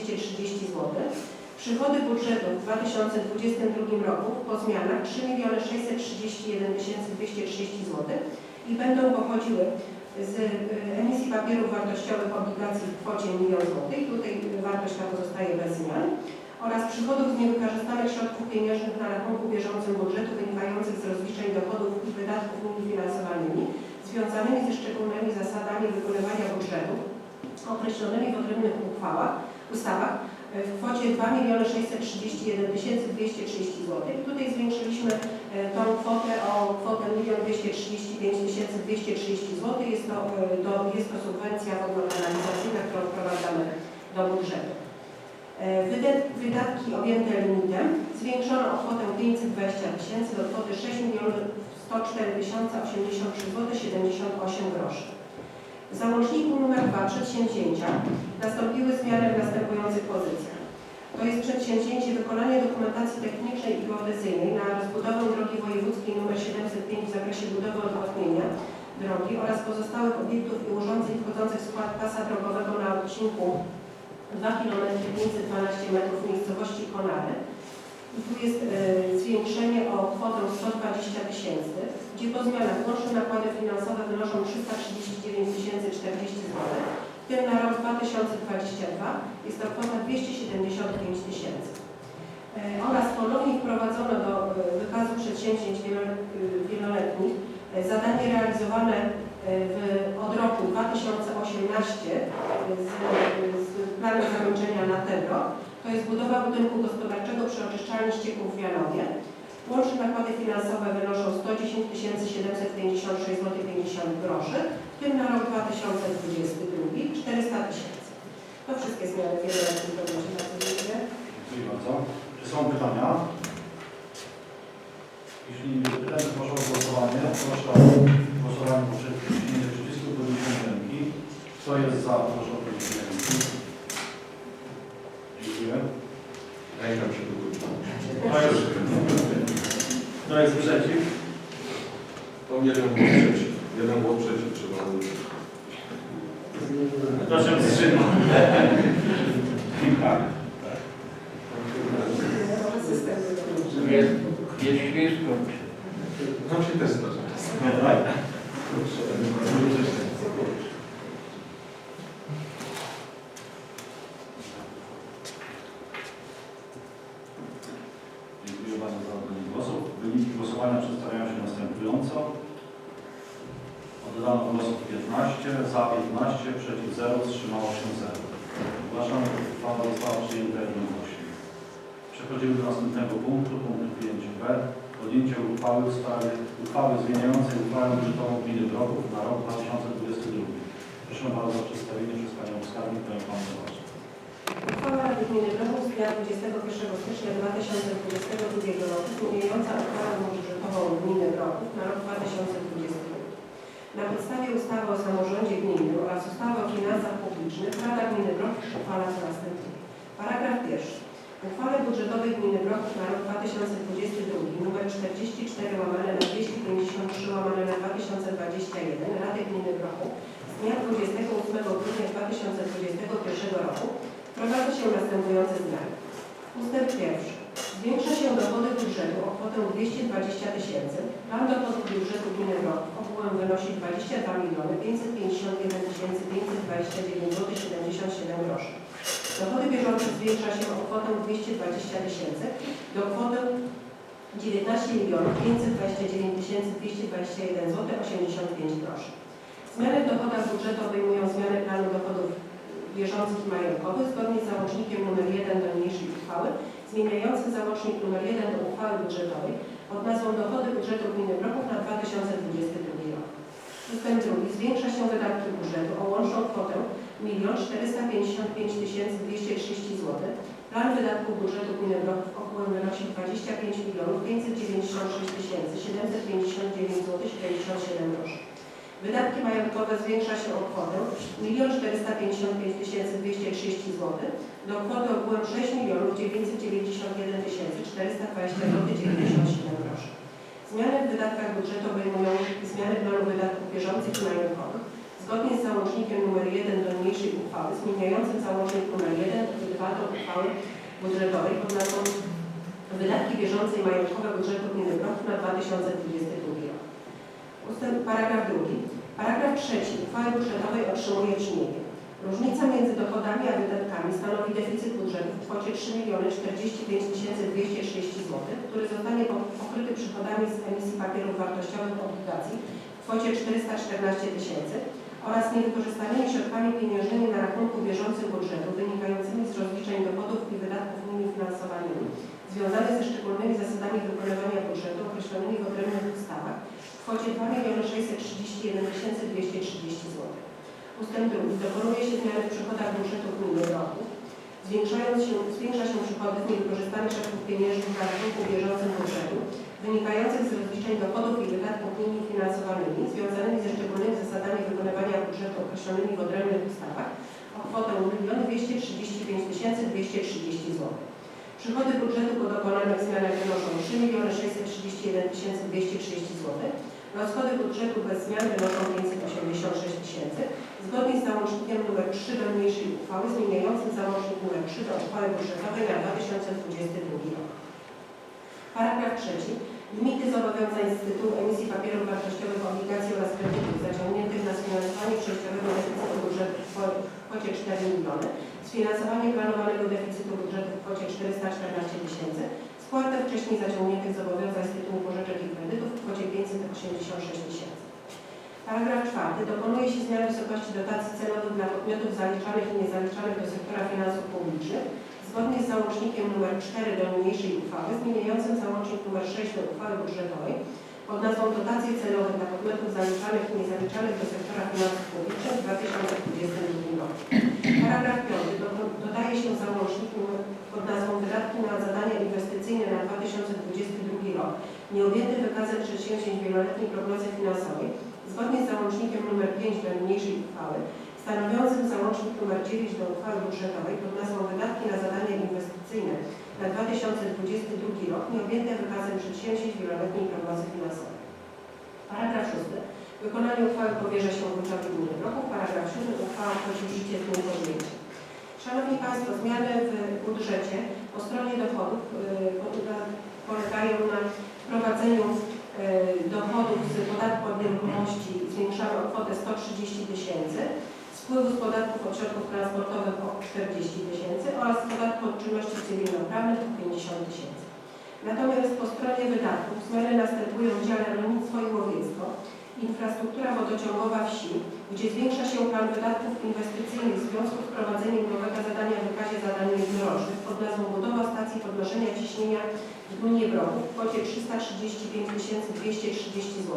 230 zł. Przychody budżetu w 2022 roku po zmianach 3 631 230 zł i będą pochodziły z y, emisji papierów wartościowych obligacji w kwocie 1 000 000 zł. Tutaj wartość ta pozostaje bez zmian oraz przychodów z niewykorzystanych środków pieniężnych na rachunku bieżącym budżetu wynikających z rozliczeń dochodów i wydatków nimi związanymi ze szczególnymi zasadami wykonywania budżetu określonymi w odrębnych uchwałach, ustawach e, w kwocie 2 631 230 zł. Tutaj zwiększyliśmy e, tą kwotę o kwotę 1 235 230 zł. Jest to, e, do, jest to subwencja wodno-kanalizacyjna, którą wprowadzamy do budżetu. Wyda- Wydatki objęte limitem zwiększono o kwotę 520 tysięcy do kwoty 6 104 083 zł 78 groszy. W załączniku nr 2 przedsięwzięcia nastąpiły zmiany w następujących pozycjach. To jest przedsięwzięcie wykonanie dokumentacji technicznej i geodezyjnej na rozbudowę drogi wojewódzkiej nr 705 w zakresie budowy odwodnienia drogi oraz pozostałych obiektów i urządzeń wchodzących w skład pasa drogowego na odcinku 2 km 512 metrów miejscowości Konary. I tu jest e, zwiększenie o kwotę 120 tysięcy, gdzie po zmianach łączne nakłady finansowe wynoszą 339 040 zł. W tym na rok 2022 jest to kwota 275 tysięcy. E, Oraz ponownie wprowadzono do e, wykazu przedsięwzięć wielo- wieloletnich zadanie realizowane w, od roku 2018 e, z, z planem zakończenia na ten rok. To jest budowa budynku gospodarczego przy oczyszczalni ścieków w Janowie. Łączne nakłady finansowe wynoszą 110 756 zł 50 groszy, w tym na rok 2022 400 tysięcy. To wszystkie zmiany wieloletnie, które się bardzo dziękuję. Bardzo. Czy są pytania? Jeśli nie pytań, to proszę o głosowanie. Proszę o głosowanie poprzez przyciśnięcie przycisku podniesienie ręki. Kto jest za? Proszę o podniesienie ręki. Dziękuję. Ręka przed górą. Kto jest, kto jest przeciw? To jeden głos przeciw. Jeden głos przeciw trzeba. Kto się wstrzymał? Tak. Jest, jest ślisko. Nam się też zdarza. Tak. Dziękuję bardzo za oddanie głosu. Wyniki głosowania przedstawiają się następująco. Oddano głosów 15, za 15, przeciw 0, wstrzymało się 0. Ogłaszam, że uchwała została przyjęta jednogłośnie. Następnego punktu, punktu 5b. Podjęcie uchwały w sprawie uchwały zmieniającej uchwałę budżetową gminy Broków na rok 2022. Proszę bardzo o przedstawienie przez Panią Skarbnik, Panią Pan Zobaczy. Uchwała Rady Gminy Broków z dnia 21 stycznia 2022 roku zmieniająca uchwałę budżetową Gminy Broków na rok 2022. Na podstawie ustawy o samorządzie gminy oraz ustawy o finansach publicznych Rada Gminy Broków uchwala co następuje. Paragraf pierwszy. Uchwale budżetowej Gminy Broków na rok 2022 nr 44 łamane na 253 łamane na 2021 Rady Gminy Broków z dnia 28 grudnia 2021 roku Wprowadza się następujące zmiany. Ustęp pierwszy. Zwiększa się dochody budżetu o kwotę 220 tysięcy. Plan dochodów budżetu gminy Broków ogółem wynosi 22 miliony 551 529 zł 77 groszy. Dochody bieżące zwiększa się o kwotę 220 tysięcy do kwoty 19 milionów 529 221 zł 85 groszy. Zmiany w dochodach budżetu obejmują zmiany planu dochodów bieżących i majątkowych zgodnie z załącznikiem nr 1 do niniejszej uchwały, zmieniający załącznik nr 1 do uchwały budżetowej pod nazwą Dochody budżetu gminy Broków na 2022 rok. Ustęp drugi. Zwiększa się wydatki budżetu o łączną kwotę 1 455 230 zł. Plan wydatków budżetu gminy ogółem wynosi 25 596 759 zł 77 groszy. Wydatki majątkowe zwiększa się o kwotę 1 455 230 zł do kwoty ogółem 6 991 420 zł 97 groszy. Zmiany w wydatkach budżetu obejmują zmiany planu wydatków bieżących i majątkowych zgodnie z załącznikiem nr 1 do niniejszej uchwały zmieniającym załącznik nr 1 do uchwały budżetowej pod nazwą Wydatki bieżące i majątkowe budżetu gminy Brok na 2022 rok. Ustęp paragraf drugi. Paragraf trzeci uchwały budżetowej otrzymuje brzmienie. Różnica między dochodami a wydatkami stanowi deficyt budżetu w kwocie 3 45 230 zł, który zostanie po- pokryty przychodami z emisji papierów wartościowych obligacji w kwocie 414 tysięcy oraz niewykorzystanymi środkami pieniężnymi na rachunku bieżącym budżetu wynikającymi z rozliczeń dochodów i wydatków nimi finansowanymi związanych ze szczególnymi zasadami wykonywania budżetu określonymi w odrębnych ustawach w kwocie 2 631 230 zł. Ustęp drugi. Dokonuje się zmiany w przychodach budżetu. Zwiększając się, zwiększa się przychody z niewykorzystanych środków pieniężnych na rachunku bieżącym budżetu, wynikających z rozliczeń dochodów i wydatków nimi finansowanymi, związanymi ze szczególnymi zasadami wykonywania budżetu określonymi w odrębnych ustawach o kwotę 1 235 230 zł. Przychody budżetu po dokonanych zmianach wynoszą 3 631 230 zł. Rozchody budżetu bez zmian wynoszą 586 tysięcy. Zgodnie z załącznikiem nr 3 do niniejszej uchwały zmieniającym załącznik nr 3 do uchwały budżetowej na 2022 rok. Paragraf trzeci. Limity zobowiązań z tytułu emisji papierów wartościowych, obligacji oraz kredytów zaciągniętych na sfinansowanie przejściowego deficytu budżetu w kwocie 4 miliony, sfinansowanie planowanego deficytu budżetu w kwocie 414 tysięcy, spłatę wcześniej zaciągniętych zobowiązań z tytułu pożyczek i kredytów w kwocie 586 tysięcy. Paragraf czwarty. Dokonuje się zmian wysokości dotacji celowych dla podmiotów zaliczanych i niezaliczanych do sektora finansów publicznych zgodnie z załącznikiem nr 4 do niniejszej uchwały zmieniającym załącznik nr 6 do uchwały budżetowej pod nazwą Dotacje celowe dla podmiotów zaliczanych i niezaliczanych do sektora finansów publicznych w 2022 roku. Paragraf 5. Do- Dodaje się załącznik pod nazwą Wydatki na zadania inwestycyjne na 2022 rok nieobjęty wykazem przedsięwzięć wieloletniej prognozy finansowej zgodnie z załącznikiem nr 5 do niniejszej uchwały stanowiącym załącznik nr 9 do uchwały budżetowej pod nazwą Wydatki na zadania inwestycyjne na 2022 rok nieobjęte wykazem przedsięwzięć wieloletniej prognozy finansowej. Paragraf 6. Wykonanie uchwały powierza się wójtowi gminy roku. Paragraf 7. Uchwała wchodzi w życie z dniem podjęcia. Szanowni Państwo, zmiany w budżecie po stronie dochodów polega- polegają na wprowadzeniu yy, dochodów z podatku od nieruchomości zwiększamy o kwotę 130 tysięcy, z wpływu z podatków od środków transportowych o 40 tysięcy oraz z podatku od czynności cywilnoprawnych o 50 tysięcy. Natomiast po stronie wydatków zmiany następują w dziale rolnictwo i łowiectwo, infrastruktura wodociągowa wsi, gdzie zwiększa się plan wydatków inwestycyjnych w związku z wprowadzeniem nowego zadania w wykazie zadań jednorocznych pod nazwą budowa stacji podnoszenia ciśnienia w gminie Broków w kwocie 335 230 zł.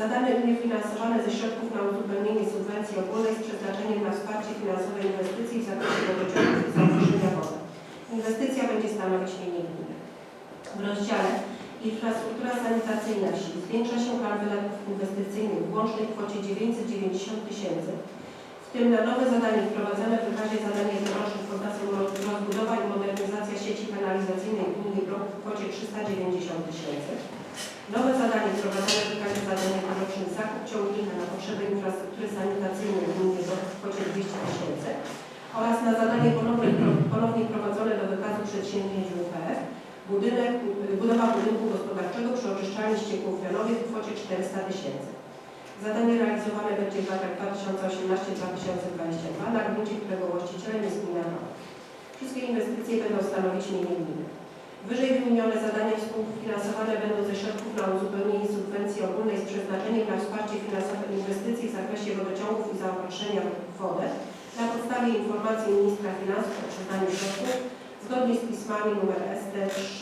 Zadane linie finansowane ze środków na uzupełnienie subwencji ogólnej z przeznaczeniem na wsparcie finansowe inwestycji w zakresie wodociągów i zagrożenia wody. Inwestycja będzie stanowić mienie gminy. W rozdziale Infrastruktura sanitacyjna wsi zwiększa się plan wydatków inwestycyjnych w łącznej kwocie 990 tysięcy, w tym na nowe zadanie wprowadzone w wykazie zadań jednorocznych pod rozbudowa i modernizacja sieci kanalizacyjnej w gminie Brok w kwocie 390 tysięcy. Nowe zadanie wprowadzone w wykazie zadań jednorocznych zakup ciągnika na potrzeby infrastruktury sanitacyjnej w gminie Brok w kwocie 200 tysięcy oraz na zadanie ponownie, ponownie prowadzone do wykazu przedsięwzięć budynek, budowa budynku gospodarczego przy oczyszczalni ścieków pianowych w kwocie 400 tysięcy. Zadanie realizowane będzie w latach 2018-2022, na gruncie którego właścicielem jest gmina Brok. Wszystkie inwestycje będą stanowić mienie gminy. Wyżej wymienione zadania współfinansowane będą ze środków na uzupełnienie subwencji ogólnej z przeznaczeniem na wsparcie finansowe inwestycji w zakresie wodociągów i zaopatrzenia w wodę na podstawie informacji ministra finansów o przyznaniu środków zgodnie z pismami nr ST3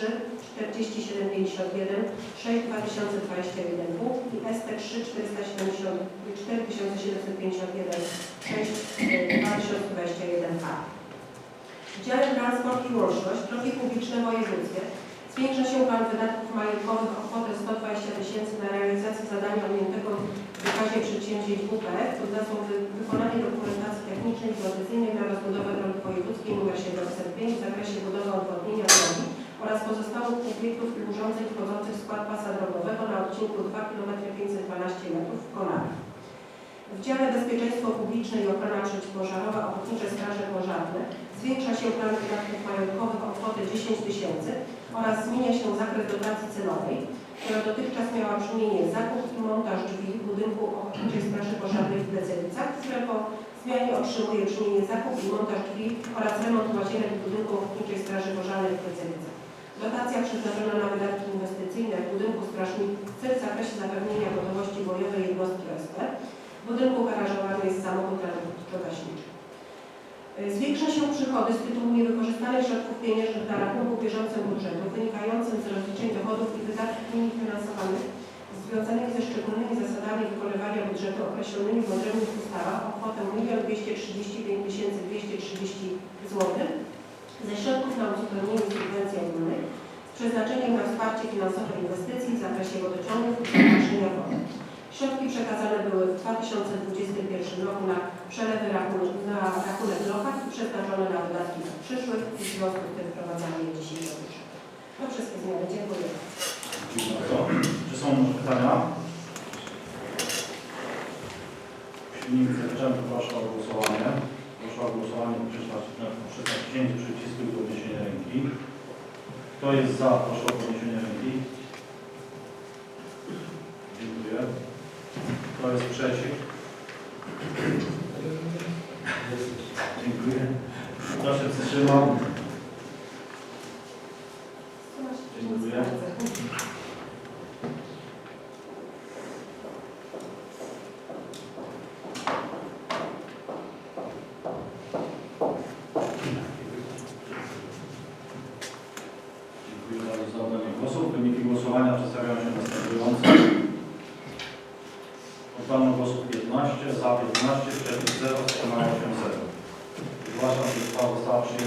4751 6 2021 punkt i ST3 470 4751 6 2021 A. W dziale transport i łączność, drogi publiczne wojewódzkie, zwiększa się plan wydatków majątkowych o kwotę 120 tysięcy na realizację zadania ujętego w wykazie przedsięwzięć WPF nazwą wy- wykonanie dokumentacji technicznej i geodezyjnej na rozbudowę drogi wojewódzkiej nr 705 w zakresie budowy odwodnienia drogi oraz pozostałych obiektów urządzeń wchodzących w skład pasa drogowego na odcinku 2 km 512 metrów w Konarach. W dziale Bezpieczeństwo Publiczne i Ochrona Przeciwpożarowa Ochotnicze Straże Pożarne Zwiększa się plan wydatków majątkowych o kwotę 10 tysięcy oraz zmienia się zakres dotacji celowej, która dotychczas miała brzmienie zakup i montaż drzwi w budynku Ochotniczej Straży Pożarnej w Plecylicach, które po zmianie otrzymuje brzmienie zakup i montaż drzwi oraz remont łazienek w budynku Ochotniczej Straży Pożarnej w Plecylicach. Dotacja przeznaczona na wydatki inwestycyjne w budynku strażników w zakresie zapewnienia gotowości bojowej jednostki OSP. W budynku garażowany jest samochód ratowniczo-gaśniczy. Y, Zwiększa się przychody z tytułu niewykorzystanych środków pieniężnych na rachunku bieżącym budżetu wynikającym z rozliczeń dochodów i wydatków nimi finansowanych związanymi ze szczególnymi zasadami wykonywania budżetu określonymi w odrębnych ustawach o kwotę 1 235 230 zł ze środków na uzupełnienie subwencji ogólnej z przeznaczeniem na wsparcie finansowe inwestycji w zakresie wodociągów i wody. Środki przekazane były w 2021 roku na przelewy rachunek, na rachunek lokat i przeznaczone na wydatki przyszłych i w związku z tym wprowadzamy je dzisiaj do budżetu. To wszystkie zmiany. Dziękuję. Dziękuję. Czy są pytania? Jeśli nie widzę proszę o głosowanie. Proszę o głosowanie przez naciśnięcie przycisku i podniesienie ręki. Kto jest za, proszę o podniesienie ręki. Dziękuję. Kto jest przeciw? Dziękuję. Kto się wstrzymał? Dziękuję. Oddano głosów 15, za 15, Бажано підставу ставшої